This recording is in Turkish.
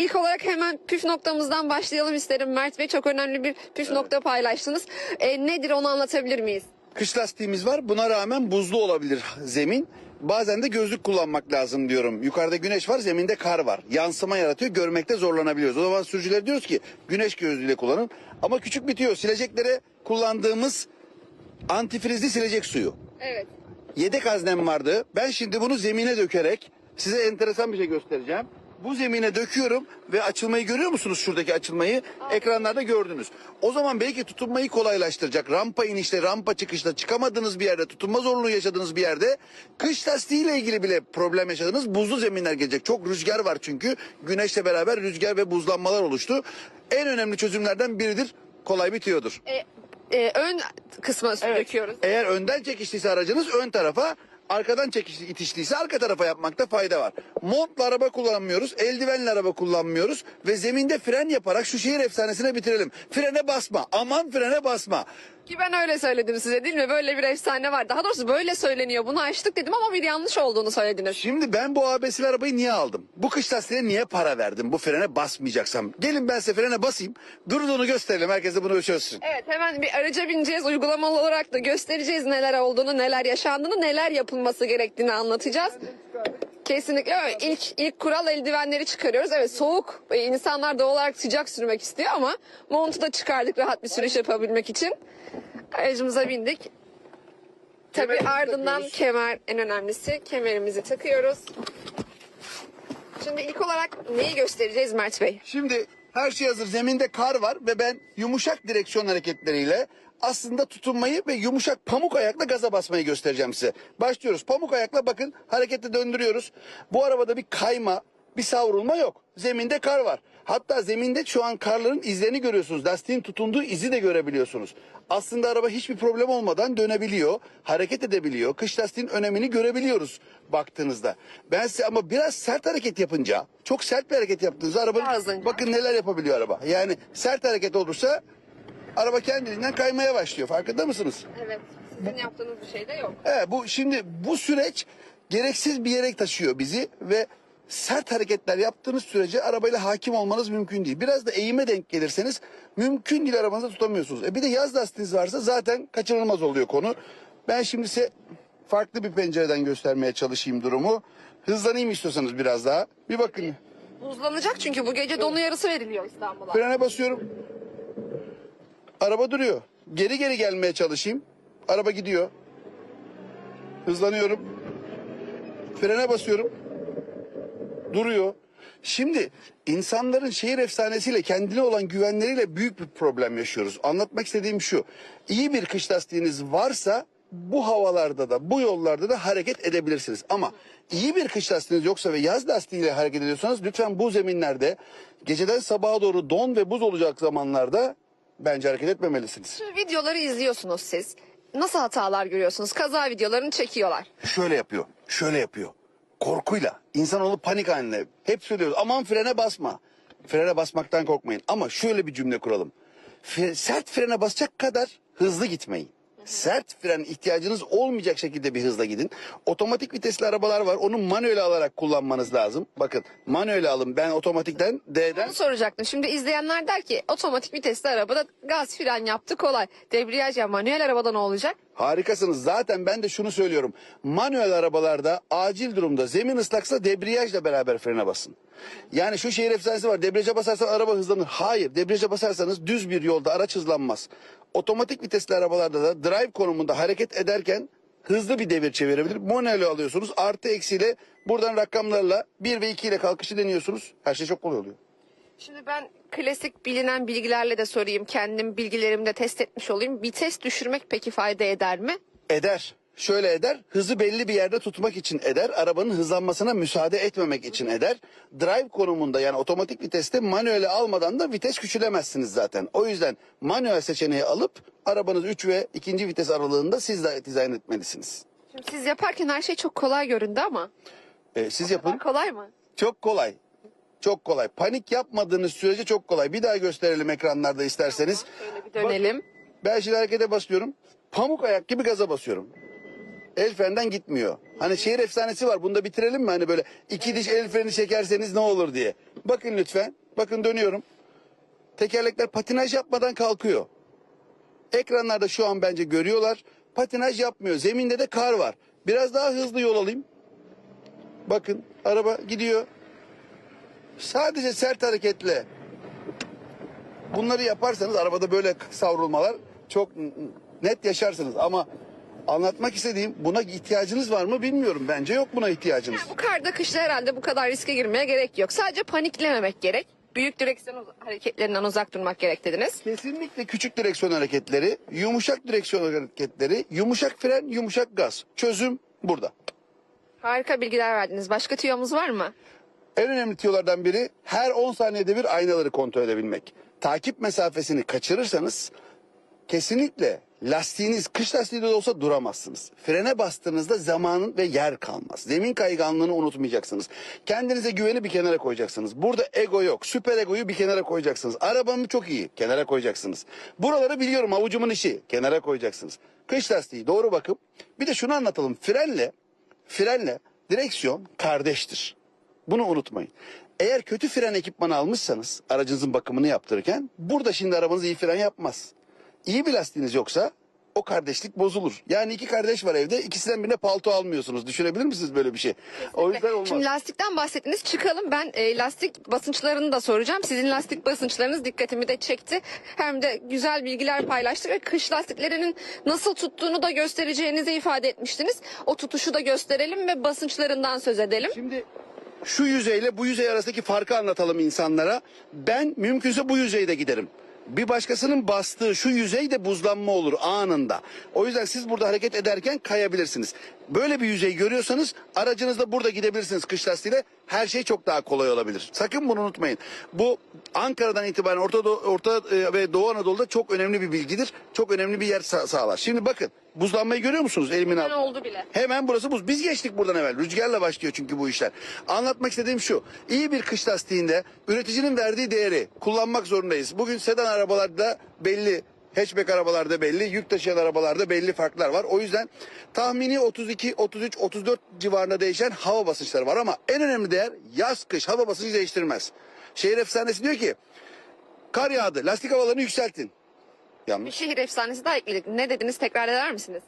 ilk olarak hemen püf noktamızdan başlayalım isterim. Mert Bey çok önemli bir püf nokta paylaştınız. E, nedir onu anlatabilir miyiz? Kış lastiğimiz var. Buna rağmen buzlu olabilir zemin. Bazen de gözlük kullanmak lazım diyorum. Yukarıda güneş var, zeminde kar var. Yansıma yaratıyor, görmekte zorlanabiliyoruz. O zaman sürücüler diyoruz ki güneş gözlüğüyle kullanın. Ama küçük bitiyor. Sileceklere kullandığımız antifrizli silecek suyu. Evet. Yedek haznem vardı. Ben şimdi bunu zemine dökerek size enteresan bir şey göstereceğim. Bu zemine döküyorum ve açılmayı görüyor musunuz şuradaki açılmayı? Ekranlarda gördünüz. O zaman belki tutunmayı kolaylaştıracak. Rampa inişte, rampa çıkışta çıkamadığınız bir yerde, tutunma zorluğu yaşadığınız bir yerde kış lastiğiyle ilgili bile problem yaşadınız. Buzlu zeminler gelecek. Çok rüzgar var çünkü. Güneşle beraber rüzgar ve buzlanmalar oluştu. En önemli çözümlerden biridir. Kolay bitiyordur. E, e, ön kısmı döküyoruz. Eğer önden çekiştiyse aracınız ön tarafa, arkadan çekiş, itiştiyse arka tarafa yapmakta fayda var. Montla araba kullanmıyoruz, eldivenle araba kullanmıyoruz ve zeminde fren yaparak şu şehir efsanesine bitirelim. Frene basma, aman frene basma. Ki ben öyle söyledim size değil mi? Böyle bir efsane var. Daha doğrusu böyle söyleniyor. Bunu açtık dedim ama bir yanlış olduğunu söylediniz. Şimdi ben bu ABS'li arabayı niye aldım? Bu kış lastiğine niye para verdim? Bu frene basmayacaksam. Gelin ben size frene basayım. Durduğunu gösterelim. Herkes de bunu çözsün. Evet hemen bir araca bineceğiz. Uygulamalı olarak da göstereceğiz neler olduğunu, neler yaşandığını, neler yapılması gerektiğini anlatacağız. Kesinlikle öyle. İlk, ilk kural eldivenleri çıkarıyoruz. Evet soğuk. e, insanlar doğal olarak sıcak sürmek istiyor ama montu da çıkardık rahat bir sürüş yapabilmek için. Aracımıza bindik. Tabii ardından kemer en önemlisi. Kemerimizi takıyoruz. Şimdi ilk olarak neyi göstereceğiz Mert Bey? Şimdi her şey hazır. Zeminde kar var ve ben yumuşak direksiyon hareketleriyle aslında tutunmayı ve yumuşak pamuk ayakla gaza basmayı göstereceğim size. Başlıyoruz. Pamuk ayakla bakın hareketi döndürüyoruz. Bu arabada bir kayma, bir savrulma yok. Zeminde kar var. Hatta zeminde şu an karların izlerini görüyorsunuz. Lastiğin tutunduğu izi de görebiliyorsunuz. Aslında araba hiçbir problem olmadan dönebiliyor, hareket edebiliyor. Kış lastiğin önemini görebiliyoruz baktığınızda. Ben size ama biraz sert hareket yapınca, çok sert bir hareket yaptığınızda araba Daha hızlı. bakın neler yapabiliyor araba. Yani sert hareket olursa araba kendiliğinden kaymaya başlıyor. Farkında mısınız? Evet. Sizin yaptığınız bir şey de yok. Evet bu şimdi bu süreç gereksiz bir yere taşıyor bizi ve sert hareketler yaptığınız sürece arabayla hakim olmanız mümkün değil. Biraz da eğime denk gelirseniz mümkün değil arabanızı tutamıyorsunuz. E bir de yaz lastiğiniz varsa zaten kaçınılmaz oluyor konu. Ben şimdi size farklı bir pencereden göstermeye çalışayım durumu. Hızlanayım istiyorsanız biraz daha. Bir bakın. Buzlanacak çünkü bu gece donu yarısı veriliyor İstanbul'a. Frene basıyorum. Araba duruyor. Geri geri gelmeye çalışayım. Araba gidiyor. Hızlanıyorum. Frene basıyorum. Duruyor. Şimdi insanların şehir efsanesiyle kendine olan güvenleriyle büyük bir problem yaşıyoruz. Anlatmak istediğim şu. İyi bir kış lastiğiniz varsa bu havalarda da bu yollarda da hareket edebilirsiniz. Ama iyi bir kış lastiğiniz yoksa ve yaz lastiğiyle hareket ediyorsanız lütfen bu zeminlerde geceden sabaha doğru don ve buz olacak zamanlarda bence hareket etmemelisiniz. Şimdi videoları izliyorsunuz siz. Nasıl hatalar görüyorsunuz? Kaza videolarını çekiyorlar. şöyle yapıyor, şöyle yapıyor. Korkuyla, insanoğlu panik halinde. Hep söylüyoruz aman frene basma. Frene basmaktan korkmayın. Ama şöyle bir cümle kuralım. Fre- sert frene basacak kadar hızlı gitmeyin. Sert fren ihtiyacınız olmayacak şekilde bir hızla gidin. Otomatik vitesli arabalar var. Onu manuel alarak kullanmanız lazım. Bakın manuel alın. Ben otomatikten D'den Bunu soracaktım. Şimdi izleyenler der ki otomatik vitesli arabada gaz fren yaptı kolay. Debriyaj ya manuel arabada ne olacak? Harikasınız. Zaten ben de şunu söylüyorum. Manuel arabalarda acil durumda zemin ıslaksa debriyajla beraber frene basın. Yani şu şehir efsanesi var. Debriyaja basarsan araba hızlanır. Hayır. Debriyaja basarsanız düz bir yolda araç hızlanmaz. Otomatik vitesli arabalarda da drive konumunda hareket ederken hızlı bir devir çevirebilir. Manuel alıyorsunuz. Artı eksiyle buradan rakamlarla 1 ve 2 ile kalkışı deniyorsunuz. Her şey çok kolay oluyor. Şimdi ben klasik bilinen bilgilerle de sorayım. Kendim bilgilerimi de test etmiş olayım. Vites düşürmek peki fayda eder mi? Eder. Şöyle eder. Hızı belli bir yerde tutmak için eder. Arabanın hızlanmasına müsaade etmemek için eder. Drive konumunda yani otomatik viteste manuele almadan da vites küçülemezsiniz zaten. O yüzden manuel seçeneği alıp arabanız 3 ve ikinci vites aralığında siz de dizayn etmelisiniz. Şimdi siz yaparken her şey çok kolay göründü ama. Ee, siz yapın. Kolay mı? Çok kolay. Çok kolay. Panik yapmadığınız sürece çok kolay. Bir daha gösterelim ekranlarda isterseniz. Şöyle bir dönelim. Ben şimdi harekete basıyorum. Pamuk ayak gibi gaza basıyorum. El frenden gitmiyor. Hani şehir efsanesi var. Bunu da bitirelim mi? Hani böyle iki diş el freni çekerseniz ne olur diye. Bakın lütfen. Bakın dönüyorum. Tekerlekler patinaj yapmadan kalkıyor. Ekranlarda şu an bence görüyorlar. Patinaj yapmıyor. Zeminde de kar var. Biraz daha hızlı yol alayım. Bakın araba gidiyor. Sadece sert hareketle bunları yaparsanız arabada böyle savrulmalar çok net yaşarsınız ama anlatmak istediğim buna ihtiyacınız var mı bilmiyorum. Bence yok buna ihtiyacınız. Bu karda kışta herhalde bu kadar riske girmeye gerek yok. Sadece paniklememek gerek. Büyük direksiyon hareketlerinden uzak durmak gerek dediniz. Kesinlikle küçük direksiyon hareketleri, yumuşak direksiyon hareketleri, yumuşak fren, yumuşak gaz. Çözüm burada. Harika bilgiler verdiniz. Başka tüyomuz var mı? En önemli tiyolardan biri her 10 saniyede bir aynaları kontrol edebilmek. Takip mesafesini kaçırırsanız kesinlikle lastiğiniz kış lastiği de olsa duramazsınız. Frene bastığınızda zamanın ve yer kalmaz. Zemin kayganlığını unutmayacaksınız. Kendinize güveni bir kenara koyacaksınız. Burada ego yok. Süper egoyu bir kenara koyacaksınız. Arabamı çok iyi kenara koyacaksınız. Buraları biliyorum avucumun işi kenara koyacaksınız. Kış lastiği doğru bakım. Bir de şunu anlatalım. Frenle frenle direksiyon kardeştir. Bunu unutmayın. Eğer kötü fren ekipmanı almışsanız aracınızın bakımını yaptırırken burada şimdi arabanız iyi fren yapmaz. İyi bir lastiğiniz yoksa o kardeşlik bozulur. Yani iki kardeş var evde ikisinden birine palto almıyorsunuz. Düşünebilir misiniz böyle bir şey? O yüzden olmaz. Şimdi lastikten bahsettiniz. Çıkalım. Ben e, lastik basınçlarını da soracağım. Sizin lastik basınçlarınız dikkatimi de çekti. Hem de güzel bilgiler paylaştık ve kış lastiklerinin nasıl tuttuğunu da göstereceğinizi ifade etmiştiniz. O tutuşu da gösterelim ve basınçlarından söz edelim. Şimdi şu yüzeyle bu yüzey arasındaki farkı anlatalım insanlara. Ben mümkünse bu yüzeyde giderim. Bir başkasının bastığı şu yüzeyde buzlanma olur anında. O yüzden siz burada hareket ederken kayabilirsiniz. Böyle bir yüzey görüyorsanız aracınızda burada gidebilirsiniz kış lastiğiyle. Her şey çok daha kolay olabilir. Sakın bunu unutmayın. Bu Ankara'dan itibaren Orta, Doğu- Orta e, ve Doğu Anadolu'da çok önemli bir bilgidir. Çok önemli bir yer sa- sağlar. Şimdi bakın buzlanmayı görüyor musunuz elimin altında? oldu bile. Hemen burası buz. Biz geçtik buradan evvel. Rüzgarla başlıyor çünkü bu işler. Anlatmak istediğim şu. İyi bir kış lastiğinde üreticinin verdiği değeri kullanmak zorundayız. Bugün sedan arabalarda belli hatchback arabalarda belli, yük taşıyan arabalarda belli farklar var. O yüzden tahmini 32, 33, 34 civarında değişen hava basınçları var ama en önemli değer yaz kış hava basıncı değiştirmez. Şehir efsanesi diyor ki kar yağdı lastik havalarını yükseltin. Yanlış. şehir efsanesi daha ekledik. Ne dediniz tekrar eder misiniz?